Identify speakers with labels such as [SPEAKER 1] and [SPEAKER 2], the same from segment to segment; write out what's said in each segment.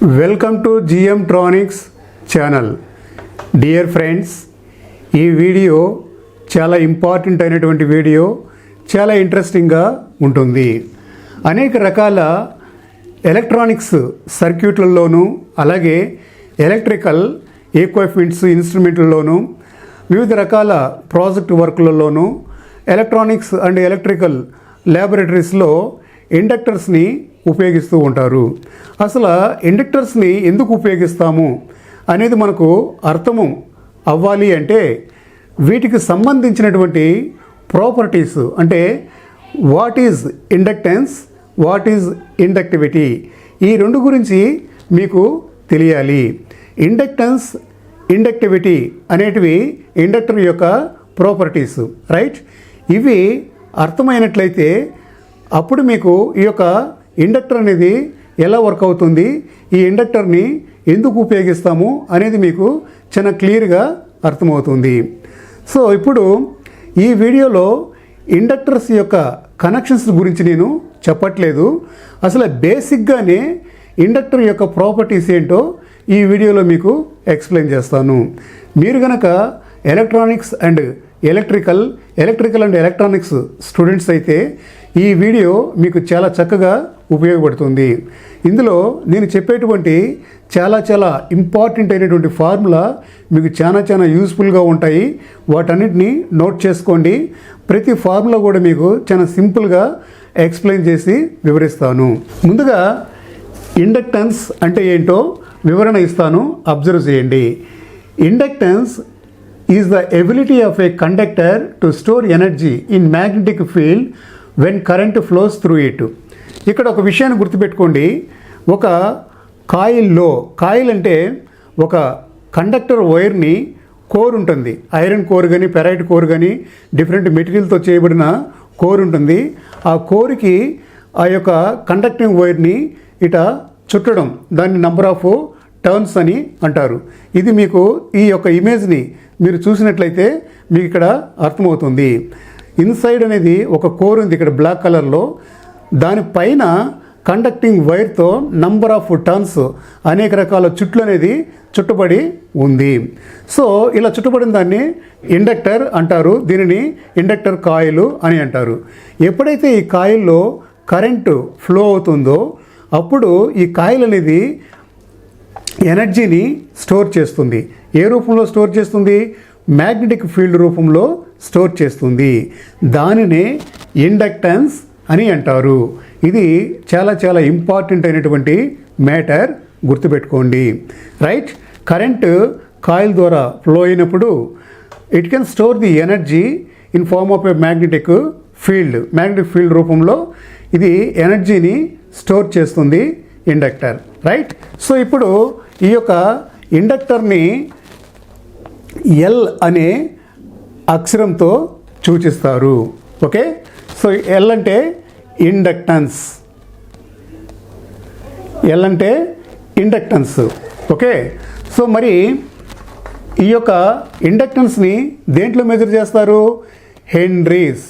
[SPEAKER 1] Welcome to GM tronics channel. Dear friends ఈ video చాలా important అయినటువంటి వీడియో చాలా ఇంట్రెస్టింగ్గా ఉంటుంది. అనేక రకాల ఎలక్ట్రానిక్స్ సర్క్యూట్లలోనూ అలాగే ఎలక్ట్రికల్ ఎక్విప్మెంట్స్ ఇన్స్ట్రుమెంట్లలోనూ వివిధ రకాల ప్రాజెక్ట్ వర్క్లలోనూ ఎలక్ట్రానిక్స్ అండ్ ఎలక్ట్రికల్ ల్యాబొరేటరీస్లో ఇండక్టర్స్ని ఉపయోగిస్తూ ఉంటారు. అసలు ఇండక్టర్స్ని ఎందుకు ఉపయోగిస్తాము అనేది మనకు అర్థము అవ్వాలి అంటే వీటికి సంబంధించినటువంటి ప్రాపర్టీస్ అంటే what is inductance what is inductivity ఈ రెండు గురించి మీకు తెలియాలి. ఇండక్టెన్స్ ఇండక్టివిటీ అనేటివి ఇండక్టర్ యొక్క ప్రాపర్టీస్ రైట్ ఇవి అర్థమైనట్లయితే అప్పుడు మీకు ఈ యొక్క ఇండక్టర్ అనేది ఎలా వర్క్ అవుతుంది? ఈ ఇండక్టర్ని ఎందుకు ఉపయోగిస్తాము అనేది మీకు చాలా క్లియర్గా అర్థమవుతుంది. సో ఇప్పుడు ఈ వీడియోలో ఇండక్టర్స్ యొక్క కనెక్షన్స్ గురించి నేను చెప్పట్లేదు. అసలు బేసిక్గానే ఇండక్టర్ యొక్క ప్రాపర్టీస్ ఏంటో ఈ వీడియోలో మీకు ఎక్స్ప్లెయిన్ చేస్తాను. మీరు గనక electronics and electrical electrical and electronics students అయితే ఈ వీడియో మీకు చాలా చక్కగా ఉపయోగపడుతుంది. ఇందులో నేను చెప్పేటువంటి చాలా చాలా ఇంపార్టెంట్ అయినటువంటి ఫార్ములా మీకు చాలా చాలా యూస్ఫుల్గా ఉంటాయి. వాటన్నిటిని నోట్ చేసుకోండి. ప్రతి ఫార్ములా కూడా మీకు చాలా సింపుల్గా ఎక్స్ప్లెయిన్ చేసి వివరిస్తాను. ముందుగా ఇండక్టెన్స్ అంటే ఏంటో వివరణ ఇస్తాను. అబ్జర్వ్ చేయండి. Inductance is the ability of a conductor to store energy in magnetic field when current flows through it ఇక్కడ ఒక విషయాన్ని గుర్తుపెట్టుకోండి. ఒక కాయిల్లో కాయిల్ అంటే ఒక కండక్టర్ వైర్ని కోర్ ఉంటుంది. ఐరన్ కోర్ కానీ పెరైట్ కోర్ కానీ డిఫరెంట్ మెటీరియల్తో చేయబడిన కోర్ ఉంటుంది. ఆ కోర్కి ఆ యొక్క కండక్టింగ్ వైర్ని ఇట చుట్టడం. దాన్ని నంబర్ ఆఫ్ టర్న్స్ అని అంటారు. ఇది మీకు ఈ యొక్క ఇమేజ్ని మీరు చూసినట్లయితే మీకు ఇక్కడ అర్థమవుతుంది. ఇన్సైడ్ అనేది ఒక కోర్ ఉంది ఇక్కడ బ్లాక్ కలర్లో. దానిపైన కండక్టింగ్ వైర్తో నంబర్ ఆఫ్ టర్న్స్ అనేక రకాల చుట్లు అనేది చుట్టబడి ఉంది. సో ఇలా చుట్టుబడిన దాన్ని ఇండక్టర్ అంటారు. దీనిని ఇండక్టర్ కాయిల్ అని అంటారు. ఎప్పుడైతే ఈ కాయిల్లో కరెంటు ఫ్లో అవుతుందో అప్పుడు ఈ కాయిల్ అనేది ఎనర్జీని స్టోర్ చేస్తుంది. ఏ రూపంలో స్టోర్ చేస్తుంది? మ్యాగ్నెటిక్ ఫీల్డ్ రూపంలో స్టోర్ చేస్తుంది. దానినే ఇండక్టెన్స్ అని అంటారు. ఇది చాలా చాలా ఇంపార్టెంట్ అయినటువంటి మ్యాటర్ గుర్తుపెట్టుకోండి. రైట్? కరెంటు కాయిల్ ద్వారా ఫ్లో అయినప్పుడు it can store the energy in form of a magnetic field. Magnetic field రూపంలో ఇది ఎనర్జీని స్టోర్ చేస్తుంది. ఇండక్టర్ రైట్ సో ఇప్పుడు ఈ యొక్క ఇండక్టర్ని ఎల్ అనే అక్షరంతో సూచిస్తారు ఓకే సో ఎల్ అంటే ఇండక్టన్స్ ఎల్ అంటే ఇండక్టన్స్ ఓకే సో మరి ఈ యొక్క ఇండక్టెన్స్ని దేంట్లో మెజర్ చేస్తారు? హెన్రీస్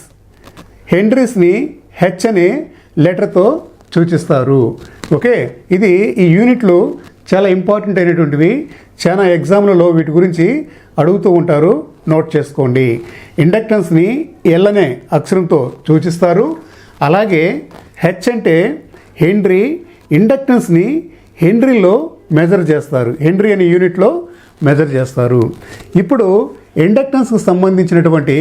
[SPEAKER 1] హెన్రీస్ని హెచ్ అనే లెటర్తో సూచిస్తారు. ఓకే? ఇది ఈ యూనిట్లు చాలా ఇంపార్టెంట్ అయినటువంటివి చాలా ఎగ్జామ్లలో వీటి గురించి అడుగుతూ ఉంటారు. నోట్ చేసుకోండి. ఇండక్టెన్స్ని ఎల్లనే అక్షరంతో సూచిస్తారు. అలాగే హెచ్ అంటే హెన్రీ ఇండక్టెన్స్ని హెన్రీలో మెజర్ చేస్తారు. హెన్రీ అనే యూనిట్లో మెజర్ చేస్తారు. ఇప్పుడు ఇండక్టెన్స్కి సంబంధించినటువంటి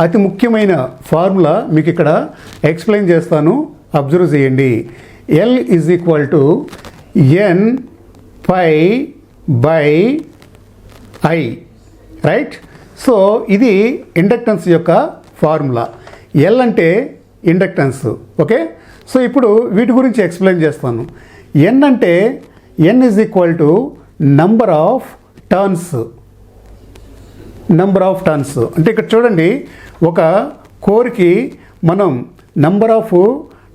[SPEAKER 1] అతి ముఖ్యమైన ఫార్ములా మీకు ఇక్కడ ఎక్స్ప్లెయిన్ చేస్తాను. అబ్జర్వ్ చేయండి. L is equal to N phi by I right so ఇది ఇండక్టెన్స్ యొక్క ఫార్ములా ఎల్ అంటే ఇండక్టెన్స్ ఓకే సో ఇప్పుడు వీటి గురించి ఎక్స్ప్లెయిన్ చేస్తాను. ఎన్ అంటే N is equal to number of turns number of turns అంటే ఇక్కడ చూడండి ఒక కోర్కి మనం నంబర్ ఆఫ్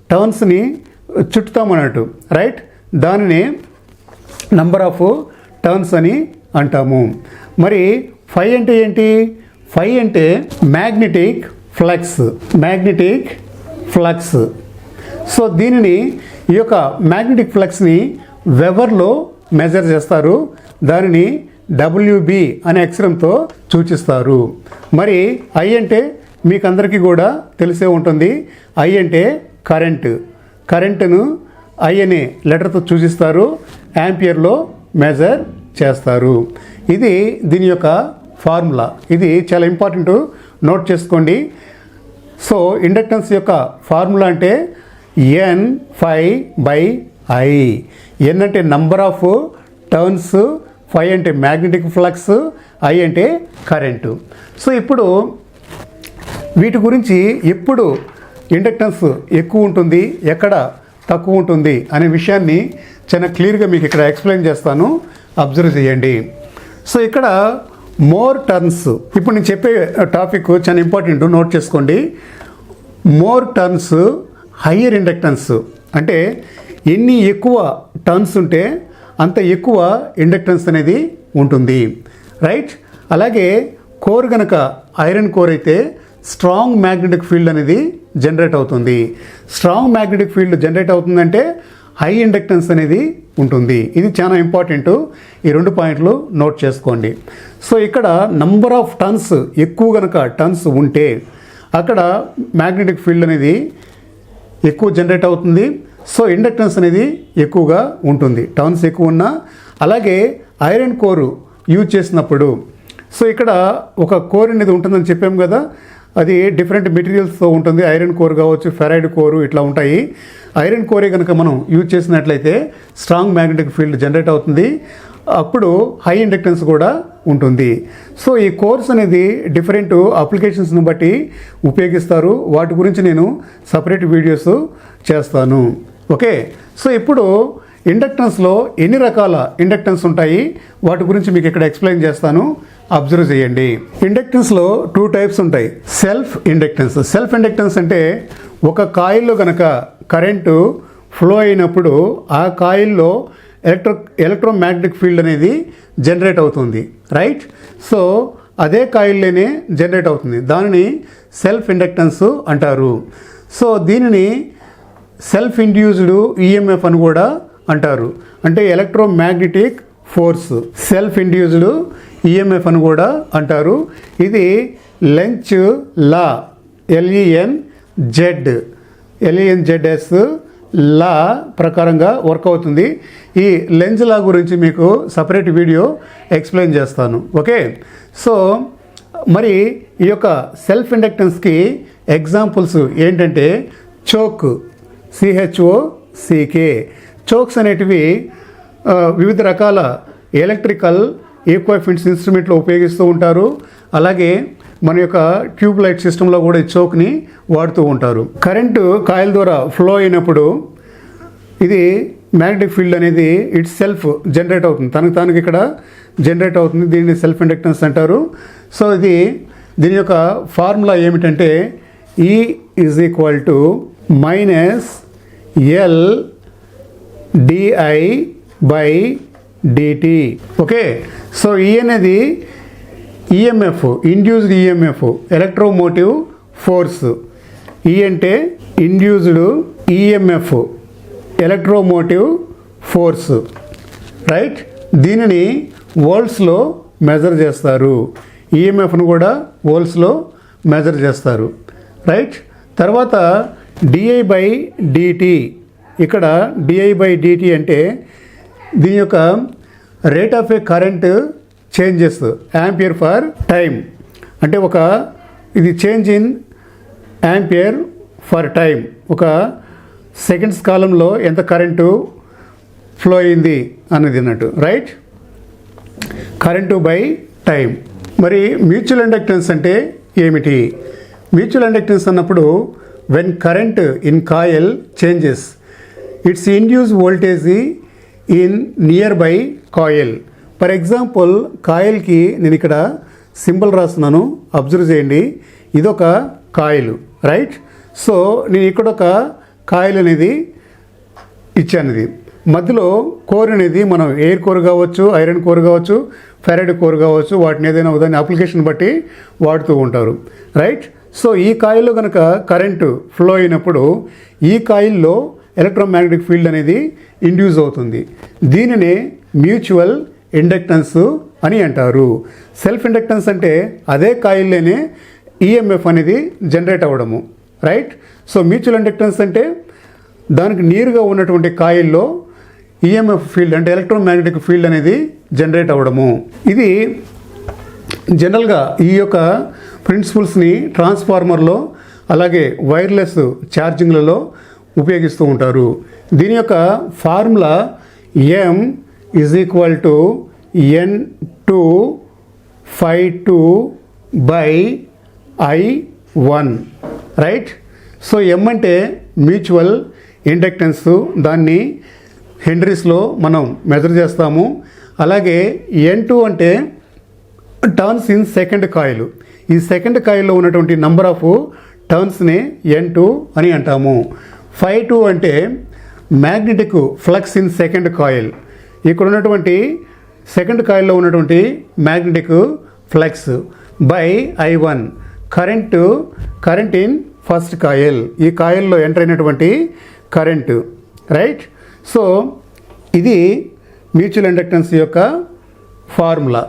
[SPEAKER 1] టర్న్స్ని చుట్టుతాం అన్నట్టు రైట్ దానిని నంబర్ ఆఫ్ టర్న్స్ అని అంటాము. మరి ఫైవ్ అంటే ఏంటి? ఫైవ్ అంటే magnetic flux magnetic flux so దీనిని ఈ యొక్క మ్యాగ్నెటిక్ ఫ్లక్స్ని వెవర్లో మెజర్ చేస్తారు. దానిని డబ్ల్యూబి అనే అక్షరంతో సూచిస్తారు. మరి ఐ అంటే మీకు అందరికీ కూడా తెలిసే ఉంటుంది. ఐ అంటే కరెంట్ కరెంటును ఐ అనే లెటర్తో సూచిస్తారు యాంపియర్లో మెజర్ చేస్తారు. ఇది దీని యొక్క ఫార్ములా. ఇది చాలా ఇంపార్టెంట్. నోట్ చేసుకోండి. సో ఇండక్టెన్స్ యొక్క ఫార్ములా అంటే N phi by I. N అంటే నంబర్ ఆఫ్ టర్న్స్ ఫైవ్ అంటే మ్యాగ్నెటిక్ ఫ్లక్స్ ఐ అంటే కరెంటు. సో ఇప్పుడు వీటి గురించి ఎప్పుడు ఇండక్టెన్స్ ఎక్కువ ఉంటుంది ఎక్కడ తక్కువ ఉంటుంది అనే విషయాన్ని చాలా క్లియర్గా మీకు ఇక్కడ ఎక్స్ప్లెయిన్ చేస్తాను. అబ్జర్వ్ చేయండి. సో ఇక్కడ మోర్ టర్న్స్ ఇప్పుడు నేను చెప్పే టాపిక్ చాలా ఇంపార్టెంట్ నోట్ చేసుకోండి. మోర్ టర్న్స్ హయ్యర్ ఇండక్టెన్స్ అంటే ఎన్ని ఎక్కువ టర్న్స్ ఉంటే అంత ఎక్కువ ఇండక్టెన్స్ అనేది ఉంటుంది. రైట్? అలాగే కోర్ గనక ఐరన్ కోర్ అయితే స్ట్రాంగ్ మ్యాగ్నెటిక్ ఫీల్డ్ అనేది జనరేట్ అవుతుంది. స్ట్రాంగ్ మ్యాగ్నెటిక్ ఫీల్డ్ జనరేట్ అవుతుందంటే హై ఇండక్టెన్స్ అనేది ఉంటుంది. ఇది చాలా ఇంపార్టెంట్ ఈ రెండు పాయింట్లు నోట్ చేసుకోండి. సో ఇక్కడ నంబర్ ఆఫ్ టన్స్ ఎక్కువ కనుక టన్స్ ఉంటే అక్కడ మ్యాగ్నెటిక్ ఫీల్డ్ అనేది ఎక్కువ జనరేట్ అవుతుంది. సో ఇండక్టెన్స్ అనేది ఎక్కువగా ఉంటుంది. టర్న్స్ ఎక్కువ ఉన్నా అలాగే ఐరన్ కోరు యూజ్ చేసినప్పుడు. సో ఇక్కడ ఒక కోర్ అనేది ఉంటుందని చెప్పాము కదా. అది డిఫరెంట్ మెటీరియల్స్తో ఉంటుంది. ఐరన్ కోర్ కావచ్చు ఫెరైడ్ కోరు ఇట్లా ఉంటాయి. ఐరన్ కోరే కనుక మనం యూజ్ చేసినట్లయితే స్ట్రాంగ్ మ్యాగ్నెటిక్ ఫీల్డ్ జనరేట్ అవుతుంది. అప్పుడు హై ఇండక్టెన్స్ కూడా ఉంటుంది. సో ఈ కోర్స్ అనేది డిఫరెంట్ అప్లికేషన్స్ని బట్టి ఉపయోగిస్తారు. వాటి గురించి నేను సపరేట్ వీడియోస్ చేస్తాను. ఓకే సో ఇప్పుడు ఇండక్టెన్స్లో ఎన్ని రకాల ఇండక్టెన్స్ ఉంటాయి? వాటి గురించి మీకు ఇక్కడ ఎక్స్ప్లెయిన్ చేస్తాను. అబ్జర్వ్ చేయండి. ఇండక్టెన్స్లో టూ టైప్స్ ఉంటాయి. సెల్ఫ్ ఇండక్టెన్స్ సెల్ఫ్ ఇండక్టెన్స్ అంటే ఒక కాయిల్లో కనుక కరెంటు ఫ్లో అయినప్పుడు ఆ కాయిల్లో ఎలక్ట్రో ఎలక్ట్రోమాగ్నెటిక్ ఫీల్డ్ అనేది జనరేట్ అవుతుంది. రైట్ సో అదే కాయిల్లోనే జనరేట్ అవుతుంది. దానిని సెల్ఫ్ ఇండక్టెన్స్ అంటారు. సో దీనిని సెల్ఫ్ ఇండ్యూస్డ్ ఈఎంఎఫ్ అని కూడా అంటారు. అంటే electromagnetic force self induced EMF అని కూడా అంటారు. ఇది Lenz law L E N Z L E N Z S law ప్రకారంగా వర్క్ అవుతుంది. ఈ లెన్స్ లా గురించి మీకు సపరేట్ వీడియో ఎక్స్ప్లెయిన్ చేస్తాను. ఓకే? సో మరి ఈ యొక్క సెల్ఫ్ ఇండక్టెన్స్కి ఎగ్జాంపుల్స్ ఏంటంటే choke C H O C K chokes అనేటివి వివిధ రకాల ఎలక్ట్రికల్ ఈక్వైప్మెంట్స్ ఇన్స్ట్రుమెంట్లో ఉపయోగిస్తూ ఉంటారు. అలాగే మన యొక్క ట్యూబ్ లైట్ సిస్టంలో కూడా ఈ చోక్ని వాడుతూ ఉంటారు. కరెంటు కాయిల్ ద్వారా ఫ్లో అయినప్పుడు ఇది మ్యాగ్నెటిక్ ఫీల్డ్ అనేది ఇట్ సెల్ఫ్ జనరేట్ అవుతుంది. తనకు తనకి ఇక్కడ జనరేట్ అవుతుంది. దీన్ని సెల్ఫ్ ఇండక్టెన్స్ అంటారు. సో ఇది దీని యొక్క ఫార్ములా ఏమిటంటే E is equal to minus L DI by DT okay so E అనేది EMF induced EMF electromotive force E అంటే induced EMF electromotive force right దీనిని వోల్ట్స్లో మెజర్ చేస్తారు. ఈఎంఎఫ్ను కూడా వోల్ట్స్లో మెజర్ చేస్తారు. రైట్ తర్వాత డిఐ బై డిటి ఇక్కడ డిఐ బై డిటి అంటే దీని యొక్క rate of a current changes ampere per time అంటే ఒక ఇది change in ampere per time ఒక సెకండ్స్ కాలంలో ఎంత కరెంటు ఫ్లో అయింది అన్నది అన్నట్టు రైట్ కరెంటు బై టైం మరి మ్యూచువల్ ఇండక్టెన్స్ అంటే ఏమిటి? మ్యూచువల్ ఇండక్టెన్స్ అన్నప్పుడు when current in coil changes it's induce voltage in nearby coil. For example కాయిల్కి నేను ఇక్కడ సింబల్ రాస్తున్నాను. అబ్జర్వ్ చేయండి. ఇదొక కాయిల్ రైట్ సో నేను ఇక్కడ ఒక కాయిల్ అనేది ఇచ్చాను ఇది. మధ్యలో కోర్ అనేది మనం ఎయిర్ కోర్ కావచ్చు ఐరన్ కోర్ కావచ్చు ఫెరైడ్ కోర్ కావచ్చు వాటిని ఏదైనా దాని అప్లికేషన్ బట్టి వాడుతూ ఉంటారు రైట్ సో ఈ కాయిల్లో కనుక కరెంటు ఫ్లో అయినప్పుడు ఈ కాయిల్లో ఎలక్ట్రోమాగ్నెటిక్ ఫీల్డ్ అనేది ఇండ్యూస్ అవుతుంది. దీనినే మ్యూచువల్ ఇండక్టెన్స్ అని అంటారు. సెల్ఫ్ ఇండక్టెన్స్ అంటే అదే కాయిల్లోనే ఈఎంఎఫ్ అనేది జనరేట్ అవ్వడము. రైట్? సో మ్యూచువల్ ఇండక్టెన్స్ అంటే దానికి నీరుగా ఉన్నటువంటి కాయిల్లో ఈఎంఎఫ్ ఫీల్డ్ అంటే ఎలక్ట్రోమాగ్నెటిక్ ఫీల్డ్ అనేది జనరేట్ అవ్వడము. ఇది జనరల్గా ఈ యొక్క ప్రిన్సిపల్స్ని ట్రాన్స్ఫార్మర్లో అలాగే వైర్లెస్ ఛార్జింగ్లలో ఉపయోగిస్తూ ఉంటారు. దీని యొక్క formula M is equal to N two five two by I one right so M అంటే మ్యూచువల్ ఇండక్టెన్స్ దాన్ని హెండ్రీస్లో మనం మెజర్ చేస్తాము. అలాగే ఎన్ టూ అంటే టర్న్స్ ఇన్ సెకండ్ కాయిల్ ఈ సెకండ్ కాయిల్లో ఉన్నటువంటి నంబర్ ఆఫ్ టర్న్స్ని ఎన్ టూ అని అంటాము. ఫైవ్ టూ అంటే magnetic flux in second coil. ఇక్కడ ఉన్నటువంటి సెకండ్ కాయిల్లో ఉన్నటువంటి magnetic flux by I one. Current current in first coil. ఈ కాయిల్లో ఎంటర్ అయినటువంటి కరెంటు. రైట్? సో ఇది మ్యూచువల్ ఇండక్టెన్స్ యొక్క ఫార్ములా.